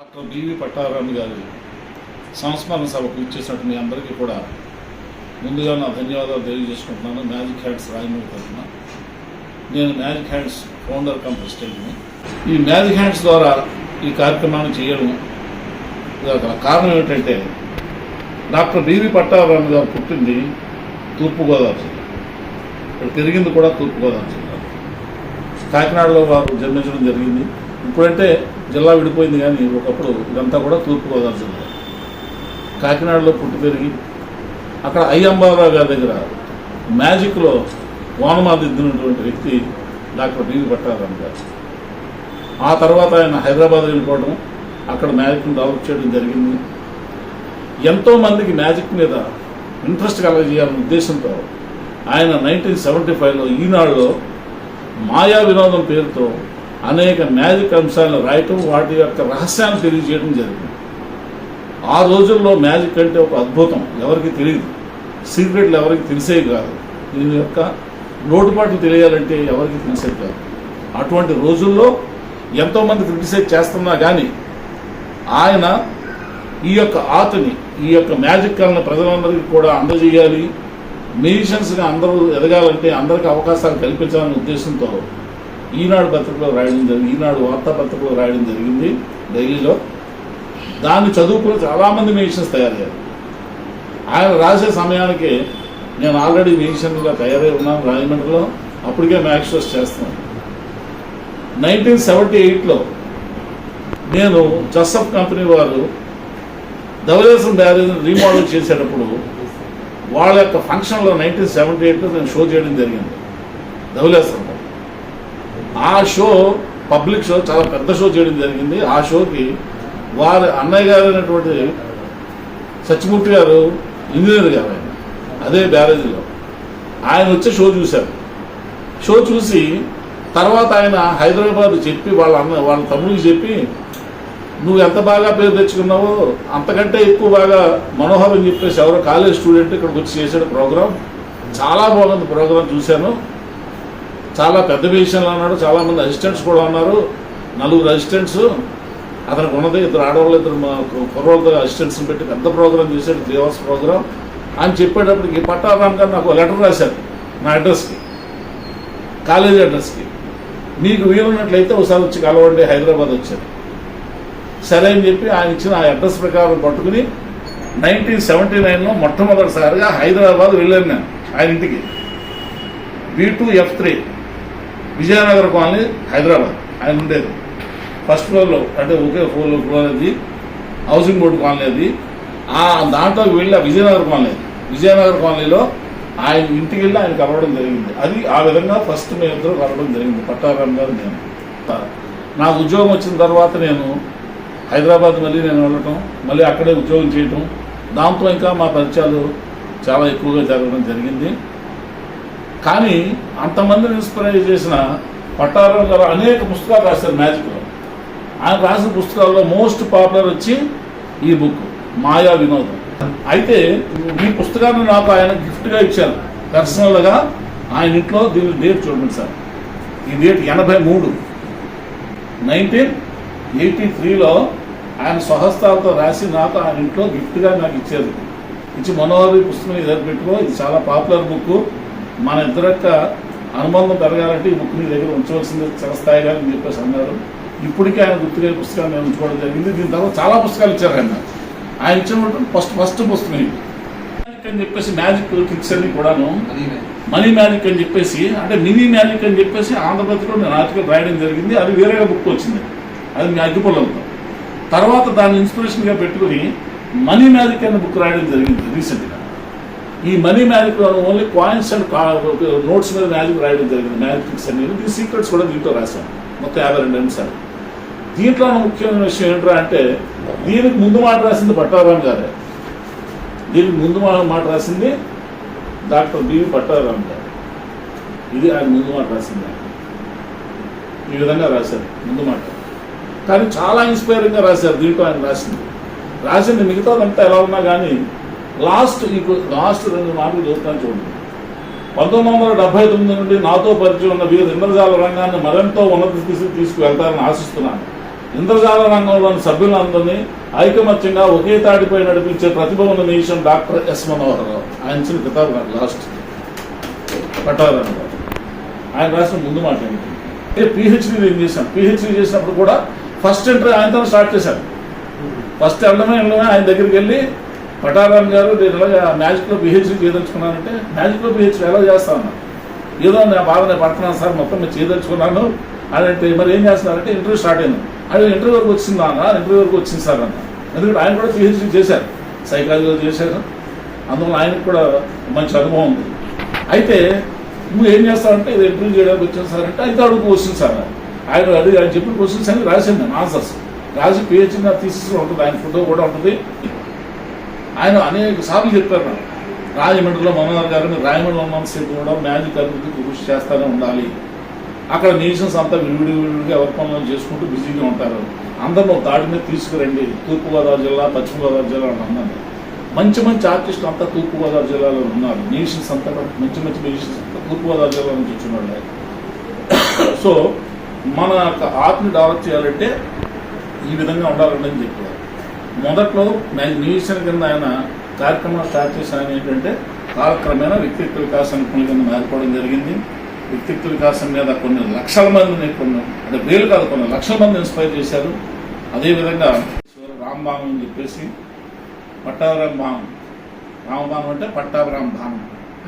Doctor BV పట్టారామి గారి సంస్మరణ సభకు ఇచ్చేసినట్టు మీ అందరికీ కూడా ముందుగా నా ధన్యవాదాలు తెలియజేసుకుంటున్నాను. మ్యాజిక్ హ్యాండ్స్ రాయమూరి తరఫున నేను మ్యాజిక్ హ్యాండ్స్ ఫౌండర్ కమ్ ప్రెసిడెంట్ని ఈ మ్యాజిక్ హ్యాండ్స్ ద్వారా ఈ కార్యక్రమాన్ని చేయడం గల కారణం ఏమిటంటే డాక్టర్ బివి పట్టారామి గారు పుట్టింది తూర్పుగోదావరి జిల్లా. ఇక్కడ పెరిగింది కూడా తూర్పుగోదావరి జిల్లా. కాకినాడలో వారు జన్మించడం జరిగింది. ఇప్పుడంటే జిల్లా విడిపోయింది కానీ ఒకప్పుడు ఇదంతా కూడా తూర్పుగోదావరి జిల్లా. కాకినాడలో పుట్టి పెరిగి అక్కడ అయ్యంబారావు గారి దగ్గర మ్యాజిక్లో వానమాదిద్దినటువంటి వ్యక్తి డాక్టర్ బివి పట్టారాం గారు. ఆ తర్వాత ఆయన హైదరాబాద్ వెళ్ళిపోవడం అక్కడ మ్యాజిక్ను డెవలప్ చేయడం జరిగింది. ఎంతోమందికి మ్యాజిక్ మీద ఇంట్రెస్ట్ కలగజేయాలనే ఉద్దేశంతో ఆయన నైన్టీన్ సెవెంటీ ఫైవ్లో ఈనాడులో మాయా వినోదం పేరుతో అనేక మ్యాజిక్ అంశాలను రాయటం వాటి యొక్క రహస్యాన్ని తెలియజేయడం జరిగింది. ఆ రోజుల్లో మ్యాజిక్ అంటే ఒక అద్భుతం ఎవరికి తెలియదు. సీక్రెట్లు ఎవరికి తెలిసేవి కాదు. దీని యొక్క లోటుపాట్లు తెలియాలంటే ఎవరికి తెలిసేవి కాదు. అటువంటి రోజుల్లో ఎంతోమంది క్రిటిసైజ్ చేస్తున్నా కానీ ఆయన ఈ యొక్క ఆర్ట్ని ఈ యొక్క మ్యాజిక్ కళను ప్రజలందరికీ కూడా అందజేయాలి. మ్యూజిషియన్స్గా అందరూ ఎదగాలంటే అందరికీ అవకాశాలు కల్పించాలనే ఉద్దేశంతో ఈనాడు పత్రికలో రాయడం జరిగింది ఈనాడు వార్తాపత్రికలో రాయడం జరిగింది డైలీలో దాన్ని చదువుకుని చాలామంది మ్యూజిషియన్స్ తయారయ్యారు ఆయన రాసే సమయానికి నేను ఆల్రెడీ మ్యూజిషియన్గా తయారై ఉన్నాను రాజమండ్రిలో. అప్పటికే మ్యాక్స్ చేస్తున్నాను. నైన్టీన్ సెవెంటీ ఎయిట్లో నేను జసఫ్ కంపెనీ వారు ధవలేశ్వరం బ్యారేజ్ రీమోడల్ చేసేటప్పుడు వాళ్ళ యొక్క ఫంక్షన్లో నైన్టీన్ సెవెంటీ ఎయిట్లో నేను షో చేయడం జరిగింది ధవలేశ్వరంలో ఆ షో పబ్లిక్ షో చాలా పెద్ద షో చేయడం జరిగింది. ఆ షోకి వారి అన్నయ్య గారు అయినటువంటి సత్యమూర్తి గారు ఇంజనీర్ గారు ఆయన. అదే బ్యారేజీలో. ఆయన వచ్చి షో చూశారు. షో చూసి తర్వాత ఆయన హైదరాబాద్ చెప్పి వాళ్ళ అన్న వాళ్ళ తమ్ముడికి చెప్పి నువ్వు ఎంత బాగా పేరు తెచ్చుకున్నావో అంతకంటే ఎక్కువ బాగా మనోహర్ అని చెప్పేసి ఎవరో కాలేజ్ స్టూడెంట్ ఇక్కడికి వచ్చి చేసాడు ప్రోగ్రాం. చాలా బాగుంది ప్రోగ్రాం చూశాను. చాలా పెద్ద విషయంలో ఉన్నాడు చాలామంది అసిస్టెంట్స్ కూడా ఉన్నారు నలుగురు అసిస్టెంట్స్ అతనికి ఉన్నది ఇద్దరు ఆడవాళ్ళు ఇద్దరు మా కుర్రోళ్ళతో అసిస్టెంట్స్ని పెట్టి పెద్ద ప్రోగ్రామ్ చేశాడు త్రీ అవర్స్ ప్రోగ్రామ్ అని చెప్పేటప్పటికి పట్టారాం గారు నాకు లెటర్ రాశారు నా అడ్రస్కి కాలేజీ అడ్రస్కి మీకు వీలున్నట్లయితే ఒకసారి వచ్చి కలవండి హైదరాబాద్ వచ్చారు. సరే అని చెప్పి ఆయన ఇచ్చిన ఆ అడ్రస్ ప్రకారం పట్టుకుని నైన్టీన్ సెవెంటీ నైన్లో మొట్టమొదటిసారిగా హైదరాబాద్ వెళ్ళాను నేను ఆయన ఇంటికి. B two F three Vijayanagar colony Hyderabad. ఆయన ఉండేది. ఫస్ట్ ఫ్లోర్లో అంటే ఒకే ఫ్లోర్ ఫ్లోర్ అది. హౌసింగ్ బోర్డు కాలనీ అది. ఆ దాంట్లో వెళ్ళి ఆ విజయనగర కాలనీ. విజయనగర కాలనీలో ఆయన ఇంటికి వెళ్ళి ఆయన కలవడం జరిగింది. అది ఆ విధంగా ఫస్ట్ మేము కలవడం జరిగింది. పట్టారాం గారు నేను. నాకు ఉద్యోగం వచ్చిన తర్వాత నేను హైదరాబాద్ మళ్ళీ నేను వెళ్ళటం మళ్ళీ అక్కడే ఉద్యోగం చేయటం. దాంతో ఇంకా మా పరిచయాలు చాలా ఎక్కువగా జరగడం జరిగింది. కానీ అంతమందిని ఇన్స్పైర్ చేసిన పట్టారావు గారు అనేక పుస్తకాలు రాశారు మ్యాజిక్లో ఆయన రాసిన పుస్తకాల్లో మోస్ట్ పాపులర్ వచ్చి ఈ బుక్ మాయా వినోదం. అయితే ఈ పుస్తకాన్ని నాకు ఆయన గిఫ్ట్గా ఇచ్చారు. పర్సనల్గా ఆయన ఇంట్లో దీని డేట్ చూడండి సార్. ఈ డేట్ ఎనభై మూడు. నైన్టీన్ ఎయిటీ త్రీలో ఆయన స్వహస్తాలతో రాసి నాకు ఆయన ఇంట్లో గిఫ్ట్గా నాకు ఇచ్చారు. ఇచ్చి మనోహరి పుస్తకం ఇది పెట్టుకో ఇది చాలా పాపులర్ బుక్ మన ఇద్దరు యొక్క అనుబంధం పెరగాలంటే ఈ బుక్ నీ దగ్గర ఉంచవలసింది చిరస్థాయిగా అని చెప్పేసి అన్నారు. ఇప్పటికీ ఆయన గుర్తుగా పుస్తకాన్ని నేను ఉంచుకోవడం జరిగింది. దీని తర్వాత చాలా పుస్తకాలు ఇచ్చారు ఆయన. ఆయన ఇచ్చిన ఫస్ట్ ఫస్ట్ పుస్తకం ఇది. అని చెప్పేసి మ్యాజిక్ ట్రిక్స్ అన్ని కూడాను. మనీ మ్యాజిక్ అని చెప్పేసి అంటే మినీ మ్యాజిక్ అని చెప్పేసి ఆంధ్రప్రదేశ్లో నేను ఆర్టికల్ రాయడం జరిగింది. అది వేరేగా బుక్ వచ్చింది. అది మీ అగ్గిపొలంతో. తర్వాత దాన్ని ఇన్స్పిరేషన్గా పెట్టుకుని మనీ మ్యాజిక్ అనే బుక్ రాయడం జరిగింది రీసెంట్గా ఈ money magic only coins and notes మీద మ్యాజిక్ రాయడం జరిగింది. మ్యాజిక్ అనేది ఈ సీక్రెట్స్ కూడా దీంట్లో రాశాను మొత్తం యాభై రెండు అంశాలు. దీంట్లో ముఖ్యమైన విషయం ఏంట్రా అంటే దీనికి ముందు మాట రాసింది పట్టారాం గారే. దీనికి ముందు మాట రాసింది డాక్టర్ బివి పట్టారాం గారు. ఇది ఆయన ముందు మాట రాసింది ఈ విధంగా రాశారు. ముందు మాట. కానీ చాలా ఇన్స్పైరింగ్గా రాశారు. దీంట్లో ఆయన రాసింది. రాసింది మిగతాదంతా ఎలా ఉన్నా కానీ లాస్ట్ ఈ లాస్ట్ రెండు మాటలు చదువుతాను చూడండి. పంతొమ్మిది వందల డెబ్బై తొమ్మిది నుండి నాతో పరిచయం ఉన్న వీరు ఇంద్రజాల రంగాన్ని మరెంతో ఉన్నత స్థితికి తీసుకువెళ్తారని ఆశిస్తున్నాను. ఇంద్రజాల రంగంలోని సభ్యులందరినీ ఐకమత్యంగా ఒకే తాటిపై నడిపించే ప్రతిభ ఉన్న నిమిషం డాక్టర్ ఎస్ మనోహర్ రావు. ఆయన ఇచ్చిన కితాబు నాకు లాస్ట్. పట్టారాయణ ఆయన రాసిన ముందు మాట ఏంటి? పిహెచ్డి పిహెచ్డీ నేను చేశాను పిహెచ్డీ చేసినప్పుడు కూడా ఫస్ట్ ఇంటర్ ఆయనతో స్టార్ట్ చేశాను ఫస్ట్ వెళ్ళడమే వెళ్ళడమే ఆయన దగ్గరికి వెళ్ళి పటారాం గారు నేను ఇలాగా మ్యాజిక్లో పిహెచ్డీ చేయదలుచుకున్నానంటే మ్యాజిక్లో బిహెచ్డి ఎలా చేస్తాను? ఏదో నా బాధ నేను పడుతున్నాను సార్ మొత్తం నేను చేయదలుచుకున్నాను అని అంటే మరి ఏం చేస్తున్నారంటే ఇంటర్వ్యూ స్టార్ట్ అయింది. అది ఇంటర్వ్యూ వరకు వచ్చిందా అన్న ఇంటర్వ్యూ వరకు వచ్చింది సార్ అన్న. ఎందుకంటే ఆయన కూడా పిహెచ్డీ చేశారు. సైకాలజీలో చేశారు. అందువల్ల ఆయనకు కూడా మంచి అనుభవం ఉంది. అయితే నువ్వు ఏం చేస్తావంటే ఇది ఇంటర్వ్యూ చేయడానికి వచ్చాను సార్ అంటే అయితే అడుగు క్వశ్చన్ సార్ ఆయన అడిగి ఆయన చెప్పిన క్వశ్చన్స్ అని రాసింది ఆన్సర్స్ రాసి పిహెచ్డీ నా తీసుకుని ఉంటుంది ఆయన ఫోటో కూడా ఉంటుంది. ఆయన అనేక సార్లు చెప్పారు నాకు. రాజమండ్రిలో మనోహర్ గారు రాజమండ్రిలో ఉన్నంతసేపు కూడా మ్యాజిక్ అభివృద్ధికి కృషి చేస్తూనే ఉండాలి. అక్కడ నేషన్స్ అంతా విడివిడి విడివిడిగా ఎవరి పనులను చేసుకుంటూ బిజీగా ఉంటారు. అందరిని దాడి మీద తీసుకురండి. తూర్పుగోదావరి జిల్లా పశ్చిమగోదావరి జిల్లా అని అన్నాను మంచి మంచి ఆర్టిస్టులు అంతా తూర్పుగోదావరి జిల్లాలో ఉన్నారు. నేషన్స్ అంతా మంచి మంచి నేషన్స్ అంతా తూర్పుగోదావరి జిల్లా నుంచి వచ్చిన సో మన యొక్క ఆర్ట్ని డెవలప్ చేయాలంటే ఈ విధంగా ఉండాలని అని చెప్పారు. మొదట్లో మ్యూజిషియన్ కింద ఆయన కార్యక్రమం స్టార్ట్ చేసిన ఏంటంటే కాలక్రమేణా వ్యక్తిత్వ వికాసం నిపుణుల కింద మారిపోవడం జరిగింది. వ్యక్తిత్వ వికాసం మీద కొన్ని లక్షల మందిని కొన్ని అంటే వేలు కాదు కొన్ని లక్షల మంది ఇన్స్పైర్ చేశారు. అదేవిధంగా రాంబాణం అని చెప్పేసి పట్టాభిరామ్ భానం రామబాణం అంటే పట్టాభిరామ్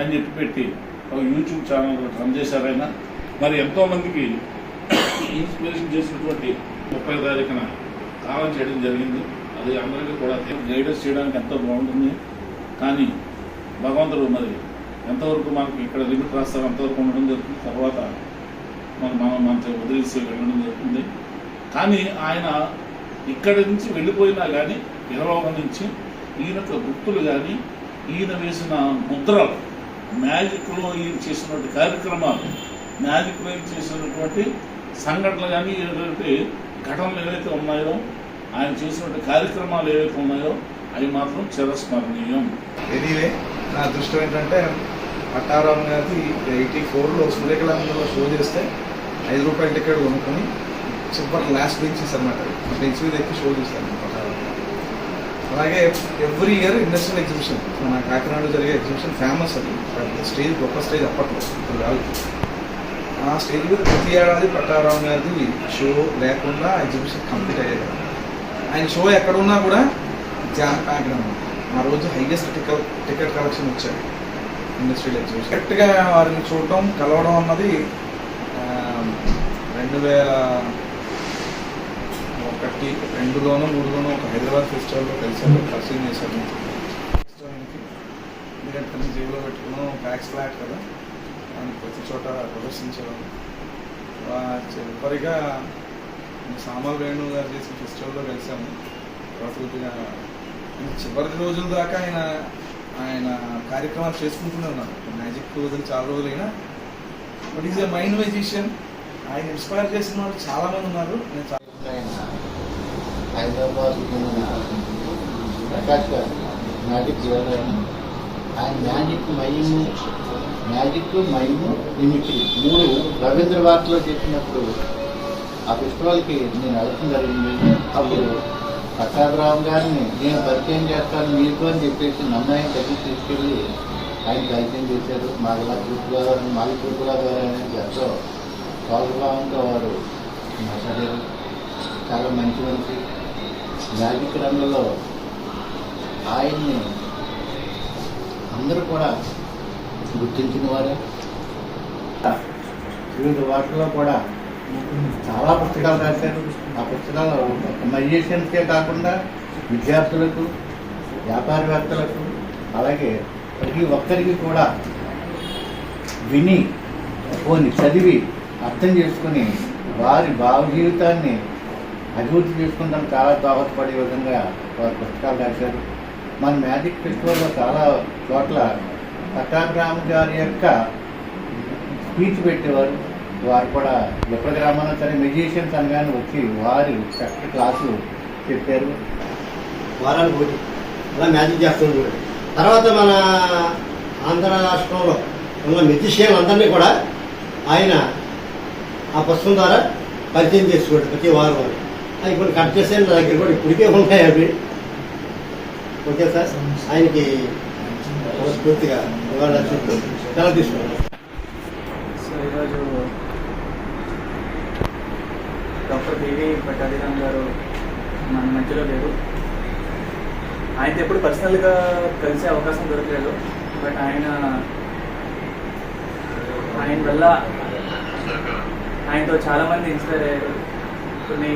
అని చెప్పి పెట్టి ఒక యూట్యూబ్ ఛానల్ రన్ చేశారు ఆయన. మరి ఎంతో మందికి ఇన్స్పిరేషన్ చేసినటువంటి ముప్పై తారీఖున కాలం చేయడం జరిగింది. అది అందరికీ కూడా గైడెన్స్ చేయడానికి ఎంతో బాగుంటుంది. కానీ భగవంతుడు మరి ఎంతవరకు మనకి ఇక్కడ లిమిట్ రాస్తారు అంతవరకు ఉండడం జరుగుతుంది. తర్వాత మనం మనం మనతో వదిలేసి వెళ్ళడం జరుగుతుంది. కానీ ఆయన ఇక్కడి నుంచి వెళ్ళిపోయినా కానీ ఇరవై నుంచి ఈయన గుర్తులు కానీ ఈయన వేసిన ముద్రలు మ్యాజిక్లో ఈయన చేసినటువంటి కార్యక్రమాలు మ్యాజిక్లో ఈయన చేసినటువంటి సంఘటనలు కానీ ఏదైతే ఘటనలు ఏవైతే ఉన్నాయో ఆయన చేసినటువంటి కార్యక్రమాలు ఏవైతే ఉన్నాయో అవి మాత్రం చిరస్మరణీయం. ఎనీవే నా అదృష్టం ఏంటంటే పట్టారాం గారి ఎయిటీ ఫోర్లో సూర్యకళాంధ్రలో షో చేస్తే ఐదు రూపాయల టికెట్ కొనుక్కొని సూపర్ లాస్ట్ బెంచెస్ అనమాట బెంచ్ మీద ఎక్కి షో చూశాను పట్టారాం అలాగే ఎవ్రీ ఇయర్ ఇండస్ట్రియల్ ఎగ్జిబిషన్ మన కాకినాడలో జరిగే ఎగ్జిబిషన్ ఫేమస్ అది. స్టేజ్ గొప్ప స్టేజ్ అప్పట్లో ఇప్పుడు కాదు. ఆ స్టేజ్ మీద ప్రతి ఏడాది పట్టారాం గారిది షో లేకుండా ఎగ్జిబిషన్ కంప్లీట్ అయ్యేది. ఆయన షో ఎక్కడున్నా కూడా జామ్ ప్యాక్డ్ అనమాట ఆ రోజు హైయెస్ట్ టికెట్ టికెట్ కలెక్షన్ వచ్చాయి. ఇండస్ట్రియల్ చూసి. కరెక్ట్గా వారిని చూడటం కలవడం అన్నది రెండు వేల ఒకటి రెండులోనో మూడులోనో ఒక హైదరాబాద్ ఫెస్టివల్లో కలిసారు పరిచయం చేశారు రెస్టారెంట్కి ఎందుకంటే జేబులో పెట్టుకున్నాం. బ్యాక్ స్లాట్ కదా. ఆయన ప్రతి చోట ప్రదర్శించడం చివరిగా సామాల్ వేణు గారు చేసిన ఫెస్టివల్లో కలిసాము. ప్రకృతిగా చివరి రోజుల దాకా ఆయన ఆయన కార్యక్రమాలు చేసుకుంటూనే ఉన్నారు. మ్యాజిక్ రోజులు చాలా రోజులైనా. But is a mind musician ఆయన ఇన్స్పైర్ చేసిన వాళ్ళు చాలా మంది ఉన్నారు. నేను చాలా ఆయన హైదరాబాద్ ప్రకాష్ గారు మ్యాజిక్ ఆయన magic mime magic mime mimicry మూడు రవీంద్ర భారతిలో చెప్పినప్పుడు ఆ ఫెస్టివల్కి నేను అడగడం జరిగింది. అప్పుడు ప్రసాదరావు గారిని నేను పరిచయం చేస్తాను మీకు అని చెప్పేసి నన్నయ్య దగ్గర తీసుకెళ్ళి ఆయన పరిచయం చేశారు. మాగలా తూర్పుగోదావరి మాగి తూర్పుగోదావరి అనేది ఎంతో స్వాగభావంతో వారు మాట్లాడారు చాలా మంచి మంచి మ్యాజిక్ రంగంలో ఆయన్ని అందరూ కూడా గుర్తించిన వారే. వివిధ వాటిలో కూడా చాలా పుస్తకాలు రాశారు. ఆ పుస్తకాలు ఒక మ్యూజిషియన్స్కే కాకుండా విద్యార్థులకు వ్యాపారవేత్తలకు అలాగే ప్రతి ఒక్కరికి కూడా విని పోని చదివి అర్థం చేసుకుని వారి భావ జీవితాన్ని అభివృద్ధి చేసుకుంటాం చాలా దోహదపడే విధంగా వారు పుస్తకాలు రాశారు. మన మ్యాజిక్ ఫెస్టివల్లో చాలా చోట్ల పట్టాభిరామ్ గారి యొక్క స్పీచ్ పెట్టేవారు. వారు కూడా ఎప్పటి గ్రామాల్లో సరే మెజిషియన్స్ అనగానే వచ్చి వారి చక్కటి క్లాసులు చెప్పారు. వారానికి ఒకటి అలా మ్యాజిక్ చేస్తుంది చూడండి. తర్వాత మన ఆంధ్ర రాష్ట్రంలో ఉన్న మెజిషియన్ అందరినీ కూడా ఆయన ఆ పుస్తకం ద్వారా పరిచయం చేసుకోండి ప్రతి వారం అవి కొన్ని కట్ చేసే నా దగ్గర కూడా ఇప్పటికే ఉంటాయి అవి. Okay sir? ఆయనకి మనస్ఫూర్తిగా ఇవాళ సెలవు తీసుకున్నాను సో ఈరోజు డాక్టర్ బివి పట్టాభిరామ్ గారు మన మధ్యలో లేరు. ఆయనతో ఎప్పుడు పర్సనల్గా కలిసే అవకాశం దొరకలేదు. బట్ ఆయన ఆయన వల్ల ఆయనతో చాలామంది ఇన్స్పైర్ అయ్యారు. కొన్ని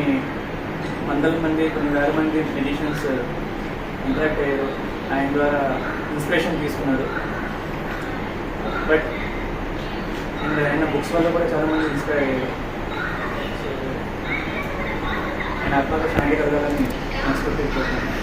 వందల మంది కొన్ని వేల మంది ఫిజిషియన్స్ ఇంటరాక్ట్ అయ్యారు. ఆయన ద్వారా ఇన్స్పిరేషన్ తీసుకున్నారు. బట్ అండ్ ఆయన బుక్స్ వల్ల కూడా చాలా మంది ఇన్స్పైర్ అయ్యారు సో ఆయన ఆత్మకు శాంతి కలగాలని మనస్ఫూర్తి కోరుతున్నాను